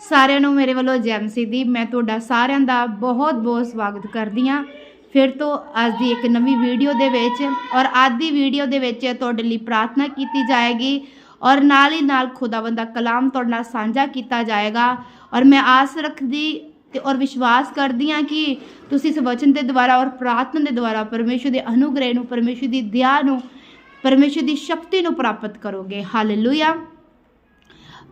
ਸਾਰਿਆਂ ਨੂੰ ਮੇਰੇ ਵੱਲੋਂ ਜੈਮਸੀ ਦੀ ਮੈਂ ਤੁਹਾਡਾ ਸਾਰਿਆਂ ਦਾ ਬਹੁਤ-ਬਹੁਤ ਸਵਾਗਤ ਕਰਦੀ ਹਾਂ। ਫਿਰ ਤੋਂ ਅੱਜ ਦੀ ਇੱਕ ਨਵੀਂ ਵੀਡੀਓ ਦੇ ਵਿੱਚ ਔਰ ਅੱਜ ਦੀ ਵੀਡੀਓ ਦੇ ਵਿੱਚ ਤੁਹਾਡੇ ਲਈ ਪ੍ਰਾਰਥਨਾ ਕੀਤੀ ਜਾਏਗੀ ਔਰ ਨਾਲ ਹੀ ਨਾਲ ਖੁਦਾਵੰਦ ਦਾ ਕਲਾਮ ਤੁਹਾਡੇ ਨਾਲ ਸਾਂਝਾ ਕੀਤਾ ਜਾਏਗਾ। ਔਰ ਮੈਂ ਆਸ ਰੱਖਦੀ ਤੇ ਔਰ ਵਿਸ਼ਵਾਸ ਕਰਦੀ ਹਾਂ ਕਿ ਤੁਸੀਂ ਇਸ ਵਚਨ ਦੇ ਦੁਆਰਾ ਔਰ ਪ੍ਰਾਰਥਨਾ ਦੇ ਦੁਆਰਾ ਪਰਮੇਸ਼ਰ ਦੇ ਅਨੁਗ੍ਰਹਿ ਨੂੰ, ਪਰਮੇਸ਼ਰ ਦੀ ਦਇਆ ਨੂੰ, ਪਰਮੇਸ਼ਰ ਦੀ ਸ਼ਕਤੀ ਨੂੰ ਪ੍ਰਾਪਤ ਕਰੋਗੇ। ਹਾਲੇਲੂਇਆ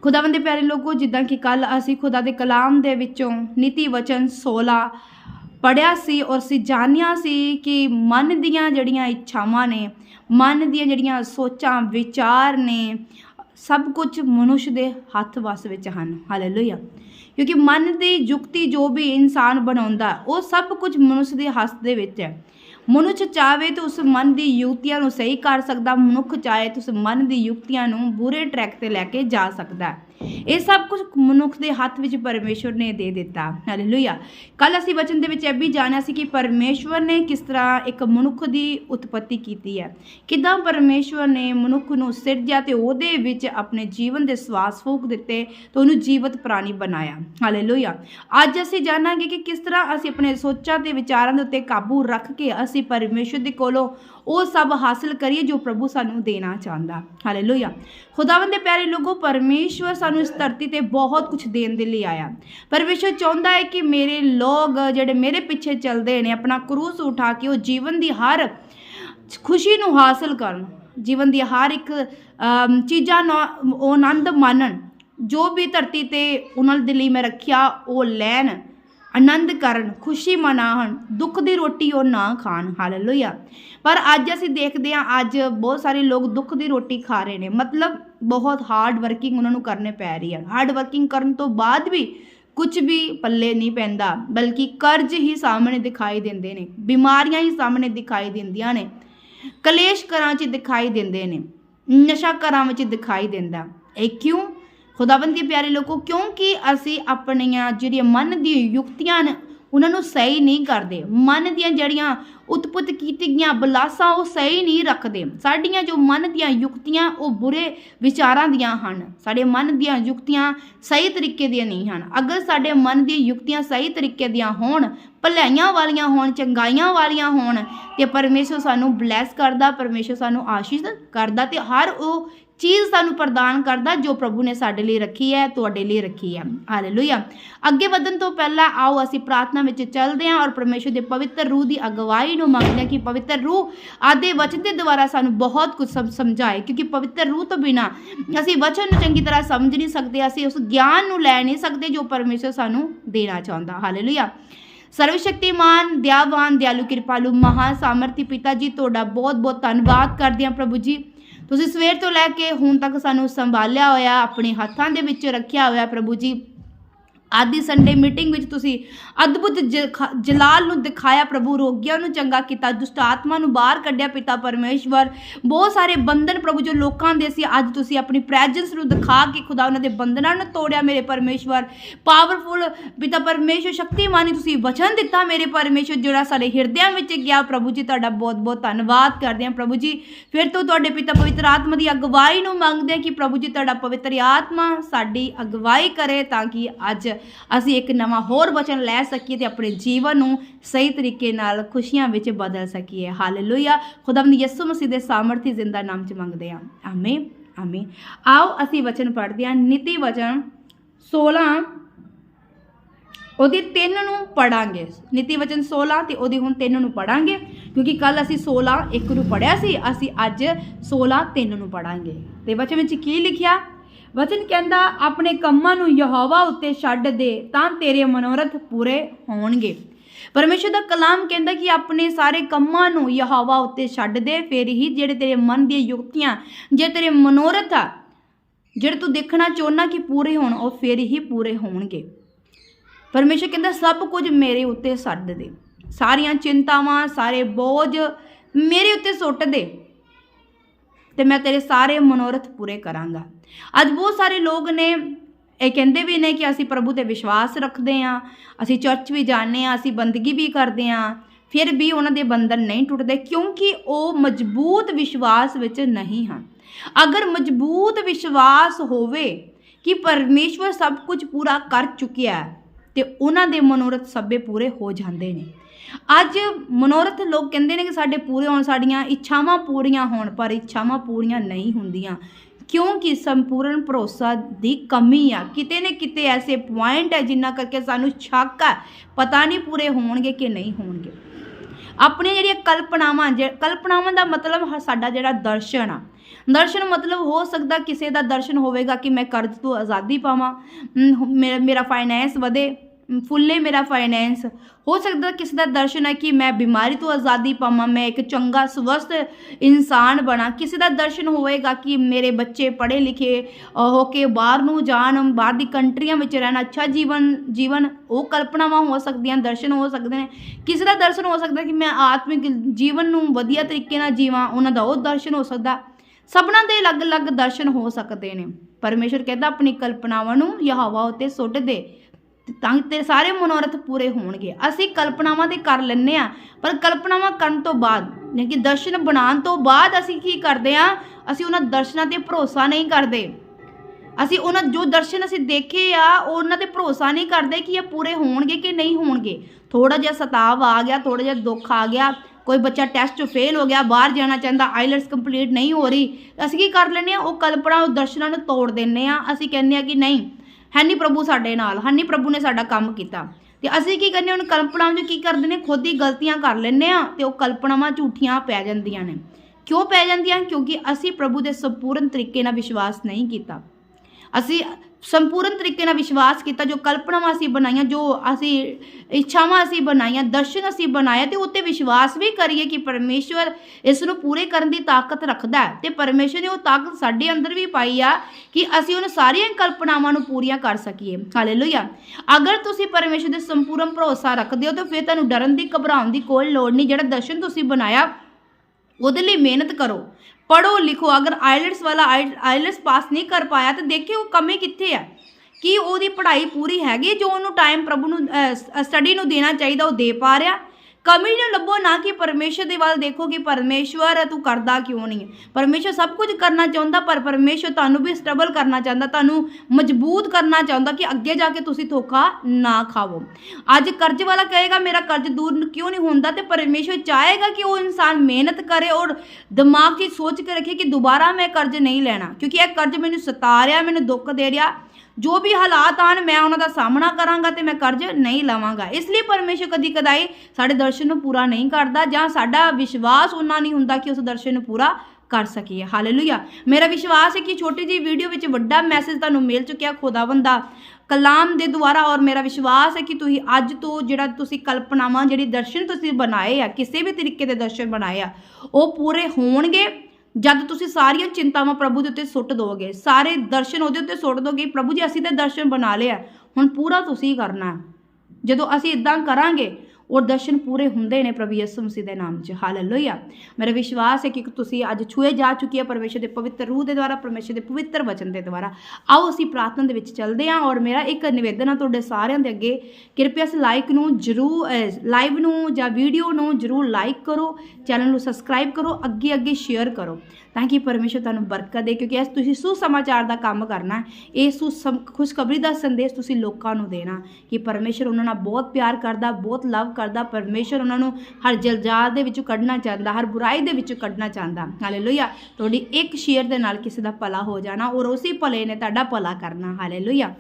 ਖੁਦਾਵੰਦ ਦੇ ਪਿਆਰੇ ਲੋਕੋ ਜਿੱਦਾਂ ਕਿ ਕੱਲ ਅਸੀਂ ਖੁਦਾ ਦੇ ਕਲਾਮ ਦੇ ਵਿੱਚੋਂ ਨੀਤੀ ਵਚਨ 16 ਪੜਿਆ ਸੀ ਔਰ ਸੀ ਜਾਣਿਆ ਸੀ ਕਿ ਮਨ ਦੀਆਂ ਜਿਹੜੀਆਂ ਇੱਛਾਵਾਂ ਨੇ, ਮਨ ਦੀਆਂ ਜਿਹੜੀਆਂ ਸੋਚਾਂ, ਵਿਚਾਰ ਨੇ, ਸਭ ਕੁਝ ਮਨੁੱਖ ਦੇ ਹੱਥ ਵਸ ਵਿੱਚ ਹਨ। ਹਾਲੇਲੂਇਆ ਕਿਉਂਕਿ ਮਨ ਦੀ ਯੁਕਤੀ ਜੋ ਵੀ ਇਨਸਾਨ ਬਣਾਉਂਦਾ, ਉਹ ਸਭ ਕੁਝ ਮਨੁੱਖ ਦੇ ਹੱਥ ਦੇ ਵਿੱਚ ਹੈ। ਮਨੁੱਖ ਚਾਹਵੇ ਤਾਂ ਉਸ ਮਨ ਦੀ ਯੁਕਤੀਆਂ ਨੂੰ ਸਹੀ ਕਰ ਸਕਦਾ, ਮਨੁੱਖ ਚਾਹੇ ਤਾਂ ਉਸ ਮਨ ਦੀ ਯੁਕਤੀਆਂ ਨੂੰ ਬੁਰੇ ਟਰੈਕ ਤੇ ਲੈ ਕੇ ਜਾ ਸਕਦਾ ਇਹ ਸਭ ਕੁਝ ਮਨੁੱਖ ਦੇ ਹੱਥ ਵਿੱਚ ਪਰਮੇਸ਼ਵਰ ਨੇ ਦੇ ਦਿੱਤਾ। ਹਾਲੇਲੂਇਆ ਕੱਲ ਅਸੀਂ ਵਚਨ ਦੇ ਵਿੱਚ ਇਹ ਵੀ ਜਾਣਿਆ ਸੀ ਕਿ ਪਰਮੇਸ਼ਵਰ ਨੇ ਕਿਸ ਤਰ੍ਹਾਂ ਇੱਕ ਮਨੁੱਖ ਦੀ ਉਤਪਤੀ ਕੀਤੀ ਹੈ। ਕਿਦਾਂ ਪਰਮੇਸ਼ਵਰ ਨੇ ਮਨੁੱਖ ਨੂੰ ਸਿਰਜਿਆ ਤੇ ਉਹਦੇ ਵਿੱਚ ਆਪਣੇ ਜੀਵਨ ਦੇ ਸਵਾਸ ਫੂਕ ਦਿੱਤੇ ਤੇ ਉਹਨੂੰ ਜੀਵਤ ਪ੍ਰਾਣੀ ਬਣਾਇਆ। ਹਾਲੇਲੂਇਆ ਅੱਜ ਅਸੀਂ ਜਾਣਾਂਗੇ ਕਿ ਕਿਸ ਤਰ੍ਹਾਂ ਅਸੀਂ ਆਪਣੇ ਸੋਚਾਂ ਤੇ ਵਿਚਾਰਾਂ ਦੇ ਉੱਤੇ ਕਾਬੂ ਰੱਖ ਕੇ ਅਸੀਂ ਪਰਮੇਸ਼ਵਰ ਦੇ ਕੋਲੋਂ ਉਹ ਸਭ ਹਾਸਲ ਕਰੀਏ ਜੋ ਪ੍ਰਭੂ ਸਾਨੂੰ ਦੇਣਾ ਚਾਹੁੰਦਾ। ਹਾਲੇਲੂਇਆ ਖੁਦਾਵੰਦ ਦੇ ਪਿਆਰੇ ਲੋਕੋ ਪਰਮੇਸ਼ਵਰ ਸਾਨੂੰ ਇਸ ਧਰਤੀ ਤੇ ਬਹੁਤ ਕੁਝ ਦੇਣ ਦੇ ਲਈ ਆਇਆ। ਪਰਮੇਸ਼ਵਰ ਚਾਹੁੰਦਾ ਹੈ ਕਿ ਮੇਰੇ ਲੋਕ ਜਿਹੜੇ ਮੇਰੇ ਪਿੱਛੇ ਚੱਲਦੇ ਨੇ, ਆਪਣਾ ਕਰੂਸ ਉਠਾ ਕੇ ਉਹ ਜੀਵਨ ਦੀ ਹਰ ਖੁਸ਼ੀ ਨੂੰ ਹਾਸਲ ਕਰਨ। ਜੀਵਨ ਦੀ ਹਰ ਇੱਕ ਚੀਜ਼ਾਂ ਨੂੰ ਉਹ ਆਨੰਦ ਮਾਣਨ। ਜੋ ਵੀ ਧਰਤੀ ਤੇ ਉਹਨਾਂ ਦੇ ਲਈ ਮੈਂ ਰੱਖਿਆ, ਉਹ ਲੈਣ। ਆਨੰਦ ਕਰਨ, ਖੁਸ਼ੀ ਮਨਾਉਣ, ਦੁੱਖ ਦੀ ਰੋਟੀ ਉਹ ਨਾ ਖਾਣ। ਹਾਲੇਲੂਇਆ। ਪਰ ਅੱਜ ਅਸੀਂ ਦੇਖਦੇ ਹਾਂ, ਅੱਜ ਬਹੁਤ ਸਾਰੇ ਲੋਕ ਦੁੱਖ ਦੀ ਰੋਟੀ ਖਾ ਰਹੇ ਨੇ। ਮਤਲਬ ਬਹੁਤ ਹਾਰਡ ਵਰਕਿੰਗ ਉਹਨਾਂ ਨੂੰ ਕਰਨੇ ਪੈ ਰਹੀ ਹੈ ਹਾਰਡ ਵਰਕਿੰਗ ਕਰਨ ਤੋਂ ਬਾਅਦ ਵੀ ਕੁਝ ਵੀ ਪੱਲੇ ਨਹੀਂ ਪੈਂਦਾ, ਬਲਕਿ ਕਰਜ਼ ਹੀ ਸਾਹਮਣੇ ਦਿਖਾਈ ਦਿੰਦੇ ਨੇ, ਬਿਮਾਰੀਆਂ ਹੀ ਸਾਹਮਣੇ ਦਿਖਾਈ ਦਿੰਦੀਆਂ ਨੇ, ਕਲੇਸ਼ ਘਰਾਂ 'ਚ ਦਿਖਾਈ ਦਿੰਦੇ ਨੇ, ਨਸ਼ਾ ਘਰਾਂ ਵਿੱਚ ਦਿਖਾਈ ਦਿੰਦਾ। ਇਹ ਕਿਉਂ? ਖੁਦਾਵੰਦ ਦੇ ਪਿਆਰੇ ਲੋਕੋ, ਕਿਉਂਕਿ ਅਸੀਂ ਆਪਣੀਆਂ ਜਿਹੜੀਆਂ ਮਨ ਦੀ ਯੁਕਤੀਆਂ ਨੇ ਉਹਨਾਂ ਨੂੰ ਸਹੀ ਨਹੀਂ ਕਰਦੇ। ਮਨ ਦੀਆਂ ਜਿਹੜੀਆਂ ਉਤਪਤ ਕੀਤੀਆਂ ਬਲਾਸਾਂ, ਉਹ ਸਹੀ ਨਹੀਂ ਰੱਖਦੇ। ਸਾਡੀਆਂ ਜੋ ਮਨ ਦੀਆਂ ਯੁਕਤੀਆਂ, ਉਹ ਬੁਰੇ ਵਿਚਾਰਾਂ ਦੀਆਂ ਹਨ। ਸਾਡੇ ਮਨ ਦੀਆਂ ਯੁਕਤੀਆਂ ਸਹੀ ਤਰੀਕੇ ਦੀਆਂ ਨਹੀਂ ਹਨ। ਅਗਰ ਸਾਡੇ ਮਨ ਦੀਆਂ ਯੁਕਤੀਆਂ ਸਹੀ ਤਰੀਕੇ ਦੀਆਂ ਹੋਣ ਭਲਾਈਆਂ ਵਾਲੀਆਂ ਹੋਣ, ਚੰਗਾਈਆਂ ਵਾਲੀਆਂ ਹੋਣ ਤੇ ਪਰਮੇਸ਼ਰ ਸਾਨੂੰ ਬਲੈਸ ਕਰਦਾ, ਪਰਮੇਸ਼ਰ ਸਾਨੂੰ ਆਸ਼ੀਸ਼ ਕਰਦਾ ਤੇ ਹਰ ਉਹ ਚੀਜ਼ ਸਾਨੂੰ ਪ੍ਰਦਾਨ ਕਰਦਾ ਜੋ ਪ੍ਰਭੂ ਨੇ ਸਾਡੇ ਲਈ ਰੱਖੀ ਹੈ, ਤੁਹਾਡੇ ਲਈ ਰੱਖੀ ਹੈ। ਹਾਲੇਲੂਇਆ ਅੱਗੇ ਵਧਣ ਤੋਂ ਪਹਿਲਾਂ ਆਓ ਅਸੀਂ ਪ੍ਰਾਰਥਨਾ ਵਿੱਚ ਚੱਲਦੇ ਹਾਂ ਔਰ ਪਰਮੇਸ਼ਰ ਦੇ ਪਵਿੱਤਰ ਰੂਹ ਦੀ ਅਗਵਾਈ ਨੂੰ ਮੰਗਦੇ ਹਾਂ ਕਿ ਪਵਿੱਤਰ ਰੂਹ ਆਦੇ ਵਚਨ ਦੇ ਦੁਆਰਾ ਸਾਨੂੰ ਬਹੁਤ ਕੁਝ ਸਮ- ਸਮਝਾਏ ਕਿਉਂਕਿ ਪਵਿੱਤਰ ਰੂਹ ਤੋਂ ਬਿਨਾ ਅਸੀਂ ਵਚਨ ਨੂੰ ਚੰਗੀ ਤਰ੍ਹਾਂ ਸਮਝ ਨਹੀਂ ਸਕਦੇ, ਅਸੀਂ ਉਸ ਗਿਆਨ ਨੂੰ ਲੈ ਨਹੀਂ ਸਕਦੇ ਜੋ ਪਰਮੇਸ਼ਰ ਸਾਨੂੰ ਦੇਣਾ ਚਾਹੁੰਦਾ। ਹਾਲੇਲੂਇਆ ਸਰਵਸ਼ਕਤੀਮਾਨ ਦਿਆਵਾਨ ਦਿਆਲੂ, ਕਿਰਪਾਲੂ, ਮਹਾ ਸਾਮਰਥੀ ਪਿਤਾ ਜੀ, ਤੁਹਾਡਾ ਬਹੁਤ ਬਹੁਤ ਧੰਨਵਾਦ ਕਰਦੇ ਹਾਂ ਪ੍ਰਭੂ ਜੀ। ਤੁਸੀਂ ਸਵੇਰ ਤੋਂ ਲੈ ਕੇ ਹੁਣ ਤੱਕ ਸਾਨੂੰ ਸੰਭਾਲਿਆ ਹੋਇਆ, ਆਪਣੇ ਹੱਥਾਂ ਦੇ ਵਿੱਚ ਰੱਖਿਆ ਹੋਇਆ ਪ੍ਰਭੂ ਜੀ। ਆਦੀ ਸੰਡੇ ਮੀਟਿੰਗ ਵਿੱਚ ਤੁਸੀਂ ਅਦਭੁਤ ਜ- ਜਲਾਲ ਨੂੰ ਦਿਖਾਇਆ ਪ੍ਰਭੂ, ਰੋਗੀਆਂ ਨੂੰ ਚੰਗਾ ਕੀਤਾ, ਦੁਸ਼ਟ ਆਤਮਾ ਨੂੰ ਬਾਹਰ ਕੱਢਿਆ ਪਿਤਾ ਪਰਮੇਸ਼ਵਰ। ਬਹੁਤ ਸਾਰੇ ਬੰਧਨ ਪ੍ਰਭੂ ਜੋ ਲੋਕਾਂ ਦੇ ਸੀ, ਅੱਜ ਤੁਸੀਂ ਆਪਣੀ ਪ੍ਰੈਜੈਂਸ ਨੂੰ ਦਿਖਾ ਕੇ ਖੁਦਾ ਉਹਨਾਂ ਦੇ ਬੰਧਨਾਂ ਨੂੰ ਤੋੜਿਆ ਮੇਰੇ ਪਰਮੇਸ਼ਵਰ। ਪਾਵਰਫੁਲ ਪਿਤਾ ਪਰਮੇਸ਼ਵਰ, ਸ਼ਕਤੀਮਾਨੀ ਤੁਸੀਂ ਵਚਨ ਦਿੱਤਾ ਮੇਰੇ ਪਰਮੇਸ਼ਵਰ, ਜਿਹੜਾ ਸਾਡੇ ਹਿਰਦਿਆਂ ਵਿੱਚ ਗਿਆ। ਪ੍ਰਭੂ ਜੀ, ਤੁਹਾਡਾ ਬਹੁਤ ਬਹੁਤ ਧੰਨਵਾਦ ਕਰਦੇ ਹਾਂ ਪ੍ਰਭੂ ਜੀ। ਫਿਰ ਤੋਂ ਤੁਹਾਡੇ ਪਿਤਾ ਪਵਿੱਤਰ ਆਤਮਾ ਦੀ ਅਗਵਾਈ ਨੂੰ ਮੰਗਦੇ ਹਾਂ ਕਿ ਪ੍ਰਭੂ ਜੀ, ਤੁਹਾਡਾ ਪਵਿੱਤਰ ਆਤਮਾ ਸਾਡੀ ਅਗਵਾਈ ਕਰੇ ਤਾਂ ਕਿ ਅੱਜ ਅਸੀਂ ਇੱਕ ਨਵਾਂ ਹੋਰ ਵਚਨ ਲੈ ਸਕੀਏ ਤੇ ਆਪਣੇ ਜੀਵਨ ਨੂੰ ਸਹੀ ਤਰੀਕੇ ਨਾਲ ਖੁਸ਼ੀਆਂ ਵਿੱਚ ਬਦਲ ਸਕੀਏ। ਹਾਲੇਲੂਇਆ ਖੁਦਾਵੰਦ ਯਿਸੂ ਮਸੀਹ ਦੇ ਸਾਮਰਥੀ ਜ਼ਿੰਦਾ ਨਾਮ ਚ ਮੰਗਦੇ ਹਾਂ। ਆਮੀਨ ਆਮੀਨ ਆਓ ਅਸੀਂ ਵਚਨ ਪੜ੍ਹਦੇ ਹਾਂ। ਨੀਤੀ ਵਚਨ 16 ਉਹਦੀ ਤਿੰਨ ਨੂੰ ਪੜਾਂਗੇ ਨੀਤੀ ਵਚਨ 16 ਤੇ ਉਹਦੀ ਹੁਣ ਤਿੰਨ ਨੂੰ ਪੜਾਂਗੇ ਕਿਉਂਕਿ ਕੱਲ ਅਸੀਂ 16 ਇੱਕ ਨੂੰ ਪੜਿਆ ਸੀ, ਅਸੀਂ ਅੱਜ 16 ਤਿੰਨ ਨੂੰ ਪੜਾਂਗੇ ਤੇ ਵਚਨ ਵਿੱਚ ਕੀ ਲਿਖਿਆ? ਵਚਨ ਕਹਿੰਦਾ, ਆਪਣੇ ਕੰਮਾਂ ਨੂੰ ਯਹੋਵਾ ਉੱਤੇ ਛੱਡ ਦੇ, ਤਾਂ ਤੇਰੇ ਮਨੋਰਥ ਪੂਰੇ ਹੋਣਗੇ। ਪਰਮੇਸ਼ਰ ਦਾ ਕਲਾਮ ਕਹਿੰਦਾ ਕਿ ਆਪਣੇ ਸਾਰੇ ਕੰਮਾਂ ਨੂੰ ਯਹੋਵਾ ਉੱਤੇ ਛੱਡ ਦੇ, ਫਿਰ ਹੀ ਜਿਹੜੇ ਤੇਰੇ ਮਨ ਦੀਆਂ ਯੁਕਤੀਆਂ ਜੇ ਤੇਰੇ ਮਨੋਰਥ ਆ, ਜਿਹੜੇ ਤੂੰ ਦੇਖਣਾ ਚਾਹੁੰਦਾ ਕਿ ਪੂਰੇ ਹੋਣ, ਉਹ ਫਿਰ ਹੀ ਪੂਰੇ ਹੋਣਗੇ। ਪਰਮੇਸ਼ਰ ਕਹਿੰਦਾ, ਸਭ ਕੁਝ ਮੇਰੇ ਉੱਤੇ ਛੱਡ ਦੇ। ਸਾਰੀਆਂ ਚਿੰਤਾਵਾਂ, ਸਾਰੇ ਬੋਝ ਮੇਰੇ ਉੱਤੇ ਸੁੱਟ ਦੇ। ਤੇ ਮੈਂ ਤੇਰੇ ਸਾਰੇ ਮਨੋਰਥ ਪੂਰੇ ਕਰਾਂਗਾ। ਅੱਜ ਬਹੁਤ ਸਾਰੇ ਲੋਕ ਨੇ ਇਹ ਕਹਿੰਦੇ ਵੀ ਨੇ ਕਿ ਅਸੀਂ ਪ੍ਰਭੂ ਤੇ ਵਿਸ਼ਵਾਸ ਰੱਖਦੇ ਹਾਂ, ਅਸੀਂ ਚਰਚ ਵੀ ਜਾਂਦੇ ਹਾਂ, ਅਸੀਂ ਬੰਦਗੀ ਵੀ ਕਰਦੇ ਹਾਂ, ਫਿਰ ਵੀ ਉਹਨਾਂ ਦੇ ਬੰਧਨ ਨਹੀਂ ਟੁੱਟਦੇ ਕਿਉਂਕਿ ਉਹ ਮਜ਼ਬੂਤ ਵਿਸ਼ਵਾਸ ਵਿੱਚ ਨਹੀਂ ਹਨ। ਅਗਰ ਮਜ਼ਬੂਤ ਵਿਸ਼ਵਾਸ ਹੋਵੇ ਕਿ ਪਰਮੇਸ਼ਵਰ ਸਭ ਕੁਝ ਪੂਰਾ ਕਰ ਚੁੱਕਿਆ ਹੈ ਤੇ ਉਹਨਾਂ ਦੇ ਮਨੋਰਥ ਸਭੇ ਪੂਰੇ ਹੋ ਜਾਂਦੇ ਨੇ। ਅੱਜ ਮਨੋਰਥ ਲੋਕ ਕਹਿੰਦੇ ਨੇ ਕਿ ਸਾਡੇ ਪੂਰੇ ਹੋਣ, ਸਾਡੀਆਂ ਇੱਛਾਵਾਂ ਪੂਰੀਆਂ ਹੋਣ, ਪਰ ਇੱਛਾਵਾਂ ਪੂਰੀਆਂ ਨਹੀਂ ਹੁੰਦੀਆਂ। ਕਿਉਂਕਿ ਸੰਪੂਰਨ ਭਰੋਸਾ ਦੀ ਕਮੀ ਆ। ਕਿਤੇ ਨਾ ਕਿਤੇ ਐਸੇ ਪੁਆਇੰਟ ਹੈ ਜਿੰਨਾ ਕਰਕੇ ਸਾਨੂੰ ਸ਼ੱਕ ਹੈ ਪਤਾ ਨਹੀਂ ਪੂਰੇ ਹੋਣਗੇ ਕਿ ਨਹੀਂ ਹੋਣਗੇ। ਆਪਣੀਆਂ ਜਿਹੜੀਆਂ ਕਲਪਨਾਵਾਂ, ਜੇ ਕਲਪਨਾਵਾਂ ਦਾ ਮਤਲਬ ਸਾਡਾ ਜਿਹੜਾ ਦਰਸ਼ਨ ਆ ਦਰਸ਼ਨ ਮਤਲਬ ਹੋ ਸਕਦਾ ਕਿਸੇ ਦਾ ਦਰਸ਼ਨ ਹੋਵੇਗਾ ਕਿ ਮੈਂ ਕਰਜ਼ ਤੋਂ ਆਜ਼ਾਦੀ ਪਾਵਾਂ। ਅਮ, ਮੇਰਾ ਫਾਈਨੈਂਸ ਵਧੇ। ਫੁੱਲੇ ਮੇਰਾ ਫਾਈਨੈਂਸ ਹੋ ਸਕਦਾ ਕਿਸੇ ਦਾ ਦਰਸ਼ਨ ਹੈ ਕਿ ਮੈਂ ਬਿਮਾਰੀ ਤੋਂ ਆਜ਼ਾਦੀ ਪਾਵਾਂ ਮੈਂ ਇੱਕ ਚੰਗਾ ਸਵਸਥ ਇਨਸਾਨ ਬਣਾ। ਕਿਸੇ ਦਾ ਦਰਸ਼ਨ ਹੋਵੇਗਾ ਕਿ ਮੇਰੇ ਬੱਚੇ ਪੜ੍ਹੇ ਲਿਖੇ ਹੋ ਕੇ ਬਾਹਰ ਨੂੰ ਜਾਣ ਬਾਹਰ ਦੀ ਕੰਟਰੀਆਂ ਵਿੱਚ ਰਹਿਣਾ। ਅੱਛਾ ਜੀਵਨ ਜੀਵਨ ਉਹ ਕਲਪਨਾਵਾਂ ਹੋ ਸਕਦੀਆਂ ਦਰਸ਼ਨ ਹੋ ਸਕਦੇ ਨੇ। ਕਿਸੇ ਦਾ ਦਰਸ਼ਨ ਹੋ ਸਕਦਾ ਕਿ ਮੈਂ ਆਤਮਿਕ ਜੀਵਨ ਨੂੰ ਵਧੀਆ ਤਰੀਕੇ ਨਾਲ ਜੀਵਾਂ ਉਹਨਾਂ ਦਾ ਉਹ ਦਰਸ਼ਨ ਹੋ ਸਕਦਾ। ਸਭਨਾਂ ਦੇ ਅਲੱਗ-ਅਲੱਗ ਦਰਸ਼ਨ ਹੋ ਸਕਦੇ ਨੇ। ਪਰਮੇਸ਼ਰ ਕਹਿੰਦਾ, ਆਪਣੀ ਕਲਪਨਾਵਾਂ ਨੂੰ ਯਹੋਵਾ ਉੱਤੇ ਸੁੱਟ ਦੇ। ਤਾਂ ਤੇ ਸਾਰੇ ਮਨੋਰਥ ਪੂਰੇ ਹੋਣਗੇ। ਅਸੀਂ ਕਲਪਨਾਵਾਂ ਤੇ ਕਰ ਲੈਂਦੇ ਆ ਪਰ ਕਲਪਨਾਵਾਂ ਕਰਨ ਤੋਂ ਬਾਅਦ, ਯਾਨੀ ਕਿ ਦਰਸ਼ਨ ਬਣਾਉਣ ਤੋਂ ਬਾਅਦ ਅਸੀਂ ਕੀ ਕਰਦੇ ਆ ਅਸੀਂ ਉਹਨਾਂ ਦਰਸ਼ਨਾਂ ਤੇ ਭਰੋਸਾ ਨਹੀਂ ਕਰਦੇ। ਅਸੀਂ ਉਹਨਾਂ, ਜੋ ਦਰਸ਼ਨ ਅਸੀਂ ਦੇਖੇ ਆ, ਉਹਨਾਂ ਤੇ ਭਰੋਸਾ ਨਹੀਂ ਕਰਦੇ ਕਿ ਇਹ ਪੂਰੇ ਹੋਣਗੇ ਕਿ ਨਹੀਂ ਹੋਣਗੇ। ਥੋੜਾ ਜਿਹਾ ਸਤਾਵ ਆ ਗਿਆ ਥੋੜਾ ਜਿਹਾ ਦੁੱਖ ਆ ਗਿਆ। ਕੋਈ ਬੱਚਾ ਟੈਸਟ 'ਚ ਫੇਲ ਹੋ ਗਿਆ, ਬਾਹਰ ਜਾਣਾ ਚਾਹੁੰਦਾ ਆਈਲੈਟਸ ਕੰਪਲੀਟ ਨਹੀਂ ਹੋ ਰਹੀ, ਅਸੀਂ ਕੀ ਕਰ ਲੈਂਦੇ ਆ ਉਹ ਕਲਪਨਾ ਉਹ ਦਰਸ਼ਨਾਂ ਨੂੰ ਤੋੜ ਦਿੰਨੇ ਆ ਅਸੀਂ ਕਹਿੰਦੇ ਆ ਕਿ ਨਹੀਂ ਹੈ ਪ੍ਰਭੂ ਸਾਡੇ ਨਾਲ, ਹਨੀ ਪ੍ਰਭੂ ਨੇ ਸਾਡਾ ਕੰਮ ਕੀਤਾ। ਤੇ ਅਸੀਂ ਕੀ ਕਰਨੇ ਹੁਣ ਕਲਪਨਾ 'ਚ ਕੀ ਕਰਦੇ ਨੇ? ਖੁਦ ਹੀ ਗਲਤੀਆਂ ਕਰ ਲੈਂਦੇ ਆ ਤੇ ਉਹ ਕਲਪਨਾਵਾਂ ਝੂਠੀਆਂ ਪੈ ਜਾਂਦੀਆਂ ਨੇ। ਕਿਉਂ ਪੈ ਜਾਂਦੀਆਂ? ਕਿਉਂਕਿ ਅਸੀਂ ਪ੍ਰਭੂ ਦੇ ਸੰਪੂਰਨ ਤਰੀਕੇ ਨਾਲ ਵਿਸ਼ਵਾਸ ਨਹੀਂ ਕੀਤਾ। ਅਸੀਂ ਸੰਪੂਰਨ ਤਰੀਕੇ ਨਾਲ ਵਿਸ਼ਵਾਸ ਕੀਤਾ, ਜੋ ਕਲਪਨਾਵਾਂ ਅਸੀਂ ਬਣਾਈਆਂ, ਜੋ ਅਸੀਂ ਇੱਛਾਵਾਂ ਅਸੀਂ ਬਣਾਈਆਂ, ਦਰਸ਼ਨ ਅਸੀਂ ਬਣਾਇਆ ਤੇ ਉੱਤੇ ਵਿਸ਼ਵਾਸ ਵੀ ਕਰੀਏ ਕਿ ਪਰਮੇਸ਼ਵਰ ਇਸ ਨੂੰ ਪੂਰੇ ਕਰਨ ਦੀ ਤਾਕਤ ਰੱਖਦਾ ਹੈ। ਤੇ ਪਰਮੇਸ਼ਵਰ ਨੇ ਉਹ ਤਾਕਤ ਸਾਡੇ ਅੰਦਰ ਵੀ ਪਾਈ ਆ ਕਿ ਅਸੀਂ ਉਹਨਾਂ ਸਾਰੀਆਂ ਕਲਪਨਾਵਾਂ ਨੂੰ ਪੂਰੀਆਂ ਕਰ ਸਕੀਏ। ਹਾਲੇਲੂਇਆ ਅਗਰ ਤੁਸੀਂ ਪਰਮੇਸ਼ਵਰ ਦੇ ਸੰਪੂਰਨ ਭਰੋਸਾ ਰੱਖਦੇ ਹੋ, ਤਾਂ ਫਿਰ ਤੁਹਾਨੂੰ ਡਰਨ ਦੀ, ਘਬਰਾਉਣ ਦੀ ਕੋਈ ਲੋੜ ਨਹੀਂ। ਜਿਹੜਾ ਦਰਸ਼ਨ ਤੁਸੀਂ ਬਣਾਇਆ, ਉਹਦੇ ਲਈ ਮਿਹਨਤ ਕਰੋ। ਪੜੋ ਲਿਖੋ, ਅਗਰ ਆਈਲੈਟਸ ਵਾਲਾ ਆਈਲੈਟਸ ਪਾਸ ਨਹੀਂ ਕਰ ਪਾਇਆ ਤਾਂ ਦੇਖਿਓ ਉਹ ਕਮੀ ਕਿੱਥੇ ਹੈ ਕੀ ਉਹਦੀ ਪੜ੍ਹਾਈ ਪੂਰੀ ਹੈਗੀ ਜੋ ਉਹਨੂੰ ਟਾਈਮ ਪ੍ਰਭੂ ਨੂੰ ਸਟੱਡੀ ਨੂੰ ਦੇਣਾ ਚਾਹੀਦਾ, ਉਹ ਦੇ ਪਾ ਰਿਹਾ। ਕਮੀ ਨੂੰ ਲੱਭੋ, ਨਾ ਕਿ ਪਰਮੇਸ਼ਰ ਦੇ ਵੱਲ ਦੇਖੋ ਕਿ ਪਰਮੇਸ਼ਵਰ ਤੂੰ ਕਰਦਾ ਕਿਉਂ ਨਹੀਂ ਹੈ। ਪਰਮੇਸ਼ਰ ਸਭ ਕੁਝ ਕਰਨਾ ਚਾਹੁੰਦਾ, ਪਰ ਪਰਮੇਸ਼ਰ ਤੁਹਾਨੂੰ ਵੀ ਸਟਰਗਲ ਕਰਨਾ ਚਾਹੁੰਦਾ, ਤੁਹਾਨੂੰ ਮਜ਼ਬੂਤ ਕਰਨਾ ਚਾਹੁੰਦਾ ਕਿ ਅੱਗੇ ਜਾ ਕੇ ਤੁਸੀਂ ਧੋਖਾ ਨਾ ਖਾਵੋ। ਅੱਜ ਕਰਜ਼ ਵਾਲਾ ਕਹੇਗਾ, ਮੇਰਾ ਕਰਜ਼ ਦੂਰ ਕਿਉਂ ਨਹੀਂ ਹੁੰਦਾ? ਤੇ ਪਰਮੇਸ਼ਰ ਚਾਹੇਗਾ ਕਿ ਉਹ ਇਨਸਾਨ ਮਿਹਨਤ ਕਰੇ ਔਰ ਦਿਮਾਗ 'ਚ ਸੋਚ ਕੇ ਰੱਖੇ ਕਿ ਦੁਬਾਰਾ ਮੈਂ ਕਰਜ਼ ਨਹੀਂ ਲੈਣਾ, ਕਿਉਂਕਿ ਇਹ ਕਰਜ਼ ਮੈਨੂੰ ਸਤਾ ਰਿਹਾ, ਮੈਨੂੰ ਦੁੱਖ ਦੇ ਰਿਹਾ। ਜੋ ਵੀ ਹਾਲਾਤ ਆਣ ਮੈਂ ਉਹਨਾਂ ਦਾ ਸਾਹਮਣਾ ਕਰਾਂਗਾ ਤੇ ਮੈਂ ਕਰਜ਼ ਨਹੀਂ ਲਵਾਂਗਾ। ਇਸ ਲਈ ਪਰਮੇਸ਼ਰ ਕਦੀ ਕਦਾਈ ਸਾਡੇ ਦਰਸ਼ਨ ਨੂੰ ਪੂਰਾ ਨਹੀਂ ਕਰਦਾ ਜਾਂ ਸਾਡਾ ਵਿਸ਼ਵਾਸ ਉਹਨਾਂ ਨਹੀਂ ਹੁੰਦਾ ਕਿ ਉਸ ਦਰਸ਼ਨ ਨੂੰ ਪੂਰਾ ਕਰ ਸਕੀਏ। ਹਾਲੇਲੂਇਆ ਮੇਰਾ ਵਿਸ਼ਵਾਸ ਹੈ ਕਿ ਛੋਟੀ ਜਿਹੀ ਵੀਡੀਓ ਵਿੱਚ ਵੱਡਾ ਮੈਸੇਜ ਤੁਹਾਨੂੰ ਮਿਲ ਚੁੱਕਿਆ ਖੁਦਾਵੰਦ ਦਾ ਕਲਾਮ ਦੇ ਦੁਆਰਾ ਔਰ ਮੇਰਾ ਵਿਸ਼ਵਾਸ ਹੈ ਕਿ ਤੁਸੀਂ ਅੱਜ ਤੋਂ ਜਿਹੜਾ ਤੁਸੀਂ ਕਲਪਨਾਵਾਂ, ਜਿਹੜੀ ਦਰਸ਼ਨ ਤੁਸੀਂ ਬਣਾਏ ਆ, ਕਿਸੇ ਵੀ ਤਰੀਕੇ ਦੇ ਦਰਸ਼ਨ ਬਣਾਏ ਆ, ਉਹ ਪੂਰੇ ਹੋਣਗੇ। ਜਦ ਤੁਸੀਂ ਸਾਰੀਆਂ ਚਿੰਤਾਵਾਂ ਪ੍ਰਭੂ ਦੇ ਉੱਤੇ ਸੁੱਟ ਦੋਗੇ, ਸਾਰੇ ਦਰਸ਼ਨ ਉਹਦੇ ਉੱਤੇ ਸੁੱਟ ਦੋਗੇ, ਪ੍ਰਭੂ ਜੀ ਅਸੀਂ ਤਾਂ ਦਰਸ਼ਨ ਬਣਾ ਲਿਆ ਹੁਣ ਪੂਰਾ ਤੁਸੀਂ ਕਰਨਾ। ਜਦੋਂ ਅਸੀਂ ਇਦਾਂ ਕਰਾਂਗੇ ਔਰ ਦਰਸ਼ਨ ਪੂਰੇ ਹੁੰਦੇ ਨੇ ਪ੍ਰਭੂ ਯਿਸੂ ਮਸੀਹ ਦੇ ਨਾਮ 'ਚ। ਹਾਲੇਲੂਇਆ ਮੇਰਾ ਵਿਸ਼ਵਾਸ ਹੈ ਕਿ ਤੁਸੀਂ ਅੱਜ ਛੂਏ ਜਾ ਚੁੱਕੀ ਹੈ ਪਰਮੇਸ਼ਰ ਦੇ ਪਵਿੱਤਰ ਰੂਹ ਦੇ ਦੁਆਰਾ, ਪਰਮੇਸ਼ਰ ਦੇ ਪਵਿੱਤਰ ਵਚਨ ਦੇ ਦੁਆਰਾ। ਆਓ ਅਸੀਂ ਪ੍ਰਾਰਥਨਾ ਦੇ ਵਿੱਚ ਚੱਲਦੇ ਹਾਂ ਔਰ ਮੇਰਾ ਇੱਕ ਨਿਵੇਦਨ ਆ ਤੁਹਾਡੇ ਸਾਰਿਆਂ ਦੇ ਅੱਗੇ। ਕਿਰਪਾ ਇਸ ਲਾਈਕ ਨੂੰ ਜਰੂਰ ਲਾਈਵ ਨੂੰ ਜਾਂ ਵੀਡੀਓ ਨੂੰ ਜਰੂਰ ਲਾਈਕ ਕਰੋ, ਚੈਨਲ ਨੂੰ ਸਬਸਕ੍ਰਾਈਬ ਕਰੋ ਅੱਗੇ ਅੱਗੇ ਸ਼ੇਅਰ ਕਰੋ। ਤਾਂ ਕਿ ਪਰਮੇਸ਼ਰ ਤੁਹਾਨੂੰ ਬਰਕਤ ਦੇ, ਕਿਉਂਕਿ ਇਸ ਤੁਸੀਂ ਸੁਸਮਾਚਾਰ ਦਾ ਕੰਮ ਕਰਨਾ ਹੈ। ਇਹ ਸੁਸਮ, ਖੁਸ਼ਖਬਰੀ ਦਾ ਸੰਦੇਸ਼ ਤੁਸੀਂ ਲੋਕਾਂ ਨੂੰ ਦੇਣਾ ਕਿ ਪਰਮੇਸ਼ਰ ਉਹਨਾਂ ਨਾਲ ਬਹੁਤ ਪਿਆਰ ਕਰਦਾ, ਬਹੁਤ ਲਵ ਕਰਦਾ। ਪਰਮੇਸ਼ਰ ਉਹਨਾਂ ਨੂੰ ਹਰ ਜਲਜਾਲ ਦੇ ਵਿੱਚੋਂ ਕੱਢਣਾ ਚਾਹੁੰਦਾ, ਹਰ ਬੁਰਾਈ ਦੇ ਵਿੱਚੋਂ ਕੱਢਣਾ ਚਾਹੁੰਦਾ। ਹਾਲੇਲੂਇਆ ਤੁਹਾਡੀ ਇੱਕ ਸ਼ੇਅਰ ਦੇ ਨਾਲ ਕਿਸੇ ਦਾ ਭਲਾ ਹੋ ਜਾਣਾ, ਔਰ ਉਸੇ ਭਲੇ ਨੇ ਤੁਹਾਡਾ ਭਲਾ ਕਰਨਾ। ਹਾਲੇਲੂਇਆ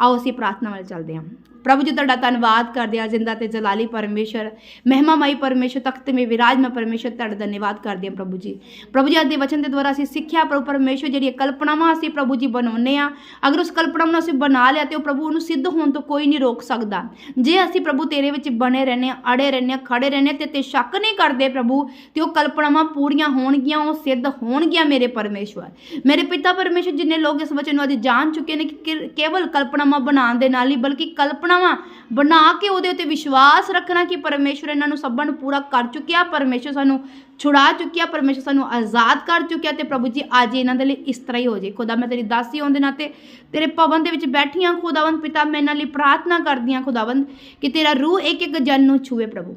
ਆਓ ਅਸੀਂ ਪ੍ਰਾਰਥਨਾ ਵੱਲ ਚੱਲਦੇ ਹਾਂ। ਪ੍ਰਭੂ ਜੀ ਤੁਹਾਡਾ ਧੰਨਵਾਦ ਕਰਦੇ ਆ ਜ਼ਿੰਦਾ ਤੇ ਜਲਾਲੀ ਪਰਮੇਸ਼ਰ, ਮਹਿਮਾਮਈ ਪਰਮੇਸ਼ਰ, ਤਖਤ ਮੇ ਵਿਰਾਜਮਾ ਪਰਮੇਸ਼ਰ, ਤੁਹਾਡਾ ਧੰਨਵਾਦ ਕਰਦੇ ਹਾਂ ਪ੍ਰਭੂ ਜੀ। ਪ੍ਰਭੂ ਜੀ, ਅੱਜ ਦੇ ਵਚਨ ਦੇ ਦੁਆਰਾ ਅਸੀਂ ਸਿੱਖਿਆ, ਪ੍ਰਭੂ ਪਰਮੇਸ਼ਰ ਜਿਹੜੀ ਕਲਪਨਾਵਾਂ ਅਸੀਂ ਪ੍ਰਭੂ ਜੀ ਬਣਾਉਂਦੇ ਆ ਅਗਰ ਉਸ ਕਲਪਨਾ ਨੂੰ ਅਸੀਂ ਬਣਾ ਲਿਆ ਤੇ ਉਹ ਪ੍ਰਭੂ ਉਹਨੂੰ ਸਿੱਧ ਹੋਣ ਤੋਂ ਕੋਈ ਨਹੀਂ ਰੋਕ ਸਕਦਾ। ਜੇ ਅਸੀਂ ਪ੍ਰਭੂ ਤੇਰੇ ਵਿੱਚ ਬਣੇ ਰਹਿੰਦੇ ਆ ਅੜੇ ਰਹਿੰਦੇ ਆ ਖੜੇ ਰਹਿੰਦੇ ਹਾਂ ਤੇ ਤੇ ਸ਼ੱਕ ਨਹੀਂ ਕਰਦੇ ਪ੍ਰਭੂ ਤੇ ਉਹ ਕਲਪਨਾਵਾਂ ਪੂਰੀਆਂ ਹੋਣਗੀਆਂ, ਉਹ ਸਿੱਧ ਹੋਣਗੀਆਂ ਮੇਰੇ ਪਰਮੇਸ਼ਵਰ। ਮੇਰੇ ਪਿਤਾ ਪਰਮੇਸ਼ਰ, ਜਿੰਨੇ ਲੋਕ ਇਸ ਵਚਨ ਨੂੰ ਅੱਜ ਜਾਣ ਚੁੱਕੇ ਨੇ ਕਿ ਕੇਵਲ ਕਲਪਨਾਵਾਂ ਬਣਾਉਣ ਦੇ ਨਾਲ ਹੀ, ਬਲਕਿ ਕਲਪਨਾ ਕਲਪਨਾਵਾਂ ਬਣਾ ਕੇ ਉਹਦੇ ਉੱਤੇ ਵਿਸ਼ਵਾਸ ਰੱਖਣਾ ਕਿ ਪਰਮੇਸ਼ਵਰ ਇਹਨਾਂ ਨੂੰ ਸਭਾਂ ਨੂੰ ਪੂਰਾ ਕਰ ਚੁੱਕਿਆ, ਪਰਮੇਸ਼ਵਰ ਸਾਨੂੰ ਛੁਡਾ ਚੁੱਕਿਆ, ਪਰਮੇਸ਼ਵਰ ਸਾਨੂੰ ਆਜ਼ਾਦ ਕਰ ਚੁੱਕਿਆ ਤੇ ਪ੍ਰਭੂ ਜੀ ਅੱਜ ਇਹਨਾਂ ਦੇ ਲਈ ਇਸ ਤਰ੍ਹਾਂ ਹੀ ਹੋ ਜੇ। ਖੁਦਾ, ਮੈਂ ਤੇਰੀ ਦਾਸੀ ਹੋਣ ਦੇ ਨਾਤੇ ਤੇਰੇ ਭਵਨ ਦੇ ਵਿੱਚ ਬੈਠੀਆਂ ਖੁਦਾਵੰਦ ਪਿਤਾ, ਮੈਂ ਇਹਨਾਂ ਲਈ ਪ੍ਰਾਰਥਨਾ ਕਰਦੀ ਹਾਂ ਖੁਦਾਵੰਦ ਕਿ ਤੇਰਾ ਰੂਹ ਇੱਕ ਇੱਕ ਜਨ ਨੂੰ ਛੂਏ ਪ੍ਰਭੂ।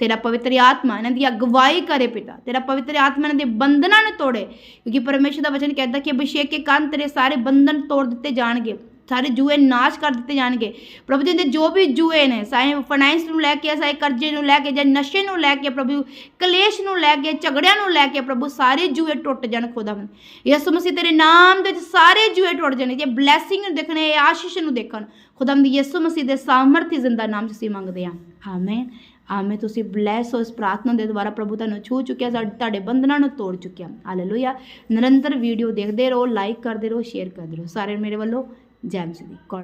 ਤੇਰਾ ਪਵਿੱਤਰ ਆਤਮਾ ਇਹਨਾਂ ਦੀ ਅਗਵਾਈ ਕਰੇ ਪਿਤਾ। ਤੇਰਾ ਪਵਿੱਤਰ ਆਤਮਾ ਇਹਨਾਂ ਦੇ ਬੰਧਨਾਂ ਨੂੰ ਤੋੜੇ, ਕਿਉਂਕਿ ਪਰਮੇਸ਼ਰ ਦਾ ਵਚਨ ਕਹਿੰਦਾ ਕਿ ਅਭਿਸ਼ੇਕ ਕੇ ਕੰਨ ਤੇਰੇ ਸਾਰੇ ਬੰਧਨ ਤੋੜ ਦਿੱਤੇ ਜਾਣਗੇ। ਸਾਰੇ ਜੂਏ ਨਾਸ਼ ਕਰ ਦਿੱਤੇ ਜਾਣਗੇ। ਪ੍ਰਭੂ ਜੀ ਦੇ ਜੋ ਵੀ ਜੂਏ ਨੇ, ਚਾਹੇ ਫਾਈਨੈਂਸ ਨੂੰ ਲੈ ਕੇ ਚਾਹੇ ਕਰਜ਼ੇ ਨੂੰ ਲੈ ਕੇ ਜਾਂ ਨਸ਼ੇ ਨੂੰ ਲੈ ਕੇ ਪ੍ਰਭੂ, ਕਲੇਸ਼ ਨੂੰ ਲੈ ਕੇ, ਝਗੜਿਆਂ ਨੂੰ ਲੈ ਕੇ ਪ੍ਰਭੂ, ਸਾਰੇ ਜੂਏ ਟੁੱਟ ਜਾਣ ਖੁਦਾਵੰਦ ਯਿਸੂ ਮਸੀਹ ਤੇਰੇ ਨਾਮ ਦੇ ਵਿੱਚ ਸਾਰੇ ਜੂਏ ਟੁੱਟ ਜਾਣੇ ਜੇ ਬਲੇਸਿੰਗ ਨੂੰ ਦੇਖਣੇ, ਇਹ ਆਸ਼ੀਸ਼ ਨੂੰ ਦੇਖਣ। ਖੁਦਾਵੰਦ ਯਿਸੂ ਮਸੀਹ ਦੇ ਸਾਮਰਥੀ ਜ਼ਿੰਦਾ ਨਾਮ 'ਚ ਮੰਗਦੇ ਹਾਂ। ਆਮੇਨ ਆਮੇ ਤੁਸੀਂ ਬਲੈਸ ਹੋ, ਇਸ ਪ੍ਰਾਰਥਨਾ ਦੇ ਦੁਆਰਾ ਪ੍ਰਭੂ ਤੁਹਾਨੂੰ ਛੂ ਚੁੱਕਿਆ ਤੁਹਾਡੇ ਬੰਧਨਾਂ ਨੂੰ ਤੋੜ ਚੁੱਕਿਆ। ਹਾਲੇਲੂਇਆ ਨਿਰੰਤਰ ਵੀਡੀਓ ਦੇਖਦੇ ਰਹੋ ਲਾਈਕ ਕਰਦੇ ਰਹੋ ਸ਼ੇਅਰ ਕਰਦੇ ਰਹੋ। ਸਾਰਿਆਂ ਨੂੰ ਮੇਰੇ ਵੱਲੋਂ ਜੈ ਮਸੀਹ ਦੀ ਗੋਡ